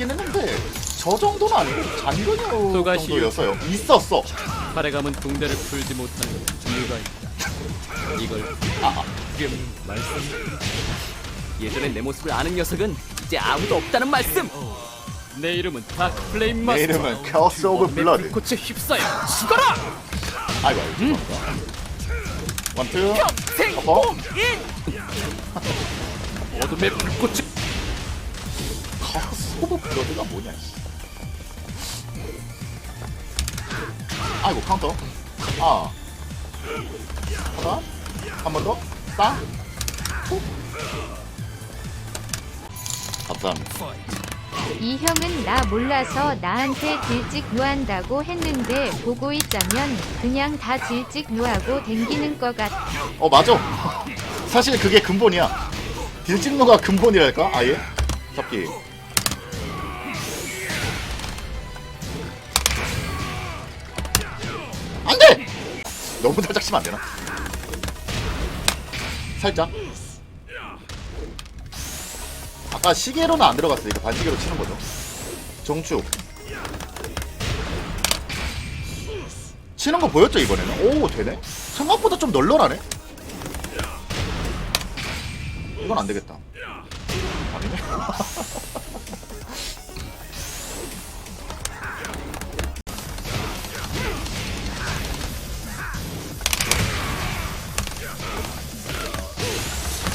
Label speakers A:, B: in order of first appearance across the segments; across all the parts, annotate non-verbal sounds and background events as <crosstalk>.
A: 있긴 했는데 저 정도는 아니고 잔근유
B: 또다시
A: 정도였어요. 있었어.
B: 활해감은 붕대를 풀지 못하는 이유가 있다. 이걸
A: 아,
B: 지금 말씀. 예전에 내 모습을 아는 녀석은 이제 아무도 없다는 말씀. 내 이름은 다크 플레임 마스터.
A: 내 이름은 카오스 오브 블러드.
B: 불꽃에 휩싸여 죽어라.
A: 아이고, 아이고. 원투.
B: 평생
A: 어허.
B: 공인. <laughs> 어둠의 불꽃이
A: 카오스 오브 블러드가 뭐냐? 씨. 아이고 카운터. 아. 하나. 한번 더. 싸. 후. 감사합니다.
C: 이 형은 나 몰라서 나한테 질직 노한다고 했는데 보고 있자면 그냥 다 질직 노하고 댕기는 것 같아.
A: 어 맞아. 사실 그게 근본이야. 딜찍노가 근본이랄까? 아예? 잡기. 너무 살짝 치면 안 되나? 살짝. 아까 시계로는 안 들어갔으니까 반시계로 치는 거죠. 정축. 치는 거 보였죠, 이번에는? 오, 되네? 생각보다 좀 널널하네? 이건 안 되겠다. 아니네. <laughs>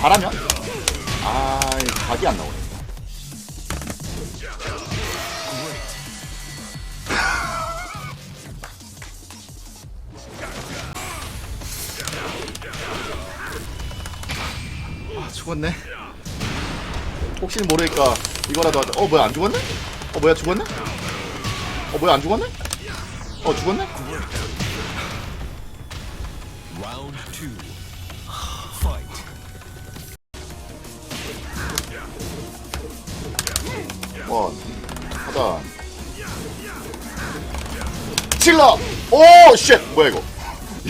A: 잘하면? 아, 이 각이 안 나오네. 아, 죽었네. 혹시 모르니까 이거라도 하자. 어, 뭐야, 안 죽었네? 어, 뭐야, 죽었네? 어, 뭐야, 안 죽었네? 어, 죽었네?
D: Round two. Fight.
A: 원 하단 칠러 오쉣 뭐야 이거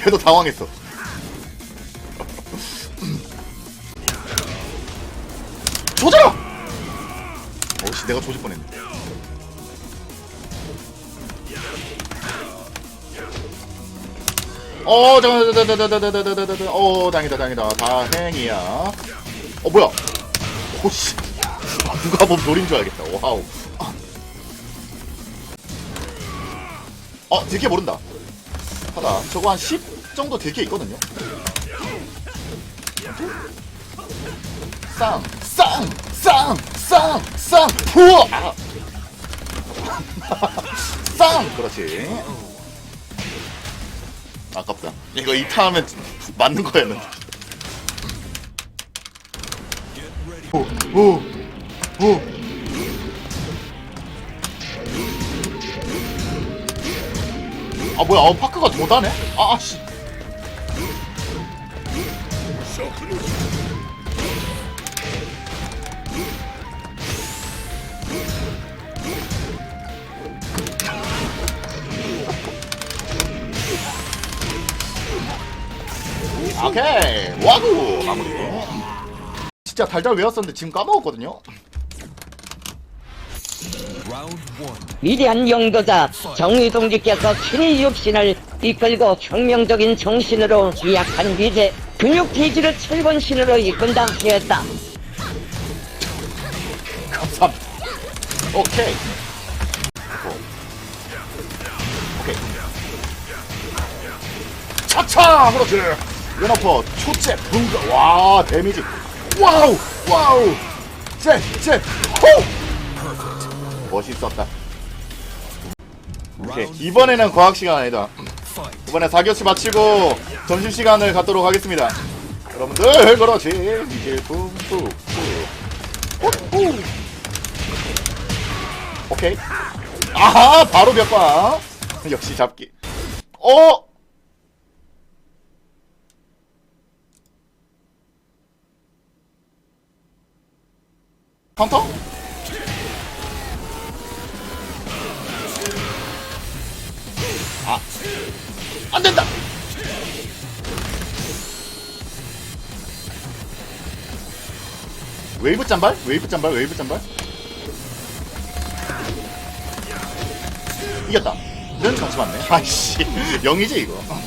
A: 얘도 당황했어 조져 오씨 내가 조질 뻔했네 어 잠깐 잠깐 잠깐 잠깐 어 다행이다 다행이다 다행이야 어 뭐야 오씨 아, 누가 보면 노린 줄 알겠다. 와우. 아. 어, 들게 모른다. 하다. 저거 한 10 정도 들게 있거든요. 쌍, 쌍, 쌍, 쌍, 쌍, 푸어! 아. <laughs> 쌍! 그렇지. 아깝다. 이거 이타하면 맞는 거였는데. 오, 오, 오. 아 뭐야? 어, 파크가 도다네? 아, 아 씨. 오케이 와구 마무리 진짜 달달 외웠었는데 지금 까먹었거든요
E: 위대한 영도자 정의동지께서 친히 육신을 이끌고 혁명적인 정신으로 기약한 위대 근육대지를 철본신으로 이끈다 하였다.
A: 감사합니다. 오케이. 오. 오케이. 차차 그렇지. 연어퍼 초째 붕가. 와 데미지. 와우 와우. 쟤쟤호! 멋있었다 오케이. 이번에는 과학 시간 아니다. 이번에 4교시 마치고 점심시간을 갖도록 하겠습니다. 여러분들 그렇지. 오케이. 아하 바로 몇방. 역시 잡기. 어? 카운터? 아 안 된다 웨이브 짠발? 웨이브 짠발? 웨이브 짠발? 이겼다 는 같이 맞네 <laughs> 아이씨 0이지 이거. 아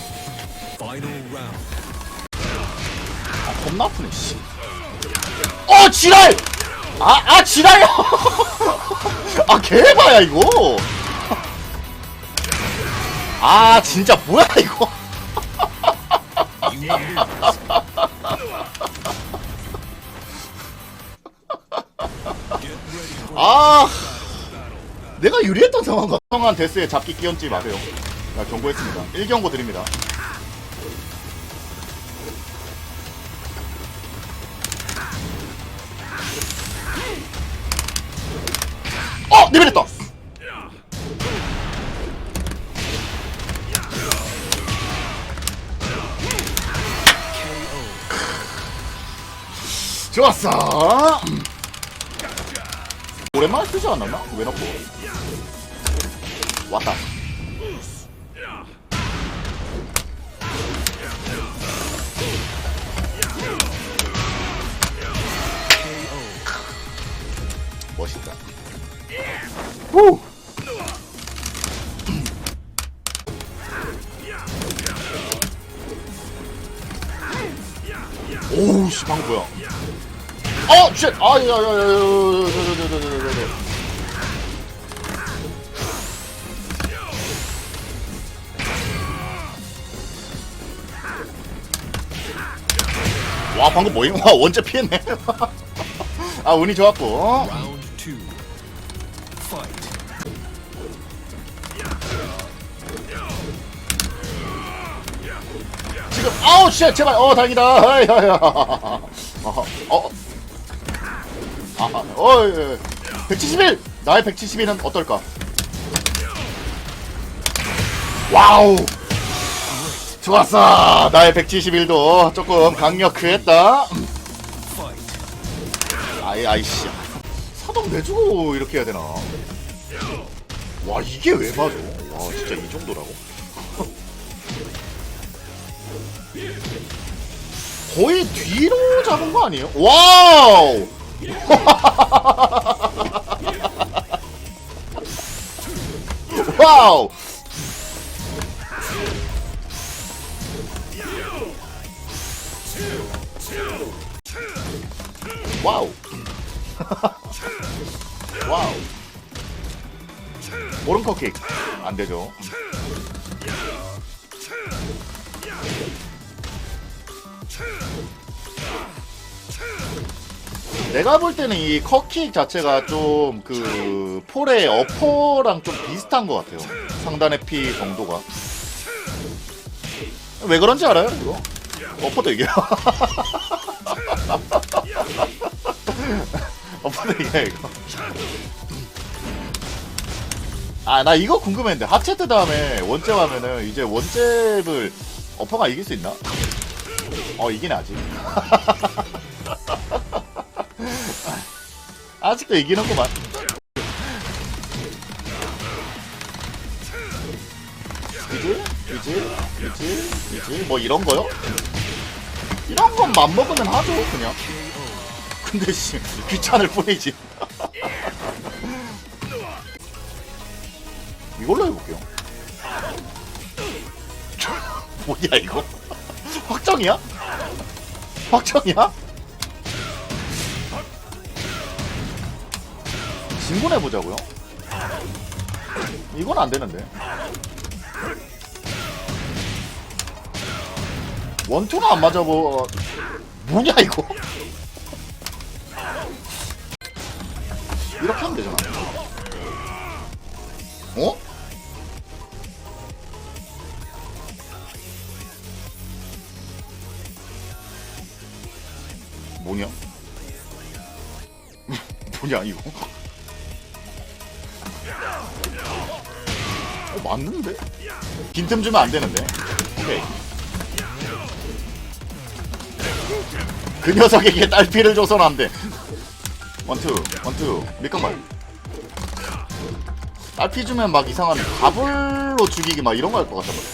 A: 겁나 아프네 씨. 어 지랄 아 아 지랄 <laughs> 아 개바야 이거 아 진짜 뭐야 이거 아 내가 유리했던 상황 같아 성한 데스에 잡기 끼얹지 마세요 나 경고했습니다 1경고 드립니다 어! 리벨했다! 좋았어! 오랜만에 쓰지 않았나? 왜 넣고? 왔다. 멋있다. 후! <clears throat> 오우 씨 방금 뭐야? 어, 쉣! 아, 야, 야, 야, 야, 야, 야, 야, 야, 야, 야, 야, 야. 와, 방금 뭐임? 와, 원제 피했네. 아, 운이 좋았고.
D: round two. Fight.
A: 지금, 아우, 쉣, 제발, 어, 다행이다. 아이, 아이, 아, 어, 어. 아, 어, 예, 예. 171! 나의 171은 어떨까? 와우! 좋았어! 나의 171도 조금 강력했다. 아이, 아이씨. 사동 내주고 이렇게 해야 되나? 와, 이게 왜 맞아? 와, 진짜 이 정도라고? 거의 뒤로 잡은 거 아니에요? 와우! 와우! 와우! <laughs> 와우! 오른커킥 안 되죠? 내가 볼 때는 이 컷킥 자체가 좀 그 폴의 어퍼랑 좀 비슷한 것 같아요. 상단의 피 정도가. 왜 그런지 알아요? 이거? 어퍼도 이겨요. 어퍼도 이겨요 이거. 아 나 이거 궁금했는데 하체트 다음에 원잽 하면은 이제 원잽을 어퍼가 이길 수 있나? 어 이기네 아직. <laughs> 아직도 이기는구만. 그지? 그지? 그지? 그지? 뭐 이런 거요? 이런 건 맘먹으면 하죠, 그냥. 근데 씨, 귀찮을 뿐이지. <laughs> 이걸로 해볼게요. <laughs> 뭐야, 이거? <laughs> 확정이야? 확정이야? 진군해 보자고요? 이건 안 되는데. 원투는 안 맞아보. 뭐냐 이거? 이렇게 하면 되잖아. 어? 뭐냐? <laughs> 뭐냐 이거? 어, 맞는데? 빈틈 주면 안 되는데. 오케이. 그 녀석에게 딸피를 줘서는 안 돼. 원투, 원투, 밀강발. 딸피 주면 막 이상한 가불로 죽이기 막 이런 거 할 것 같단 말이야.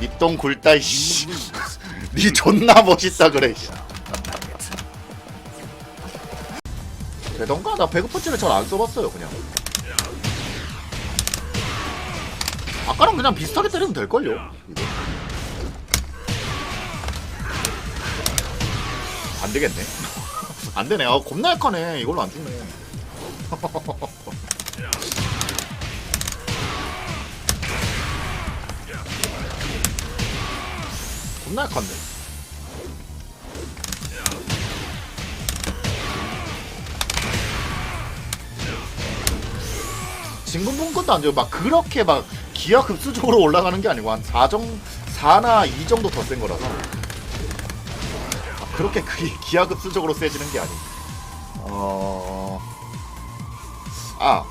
A: 니똥 굴다, 이씨. 니 존나 멋있다, 그래, 이씨. 되던가? 나 배그펀치를 잘 안 써봤어요 그냥. 아까랑 그냥 비슷하게 때리면 될걸요? 이거. 안 되겠네. <laughs> 안 되네. 아 겁나 약하네. 이걸로 안 죽네. <laughs> 겁나 약한데 진군분 것도 안 돼요. 막 그렇게 막 기하 급수적으로 올라가는 게 아니고 한 4정 4나 2 정도 더 센 거라서. 막 그렇게 그 <laughs> 기하 급수적으로 세지는 게 아니고 어... 아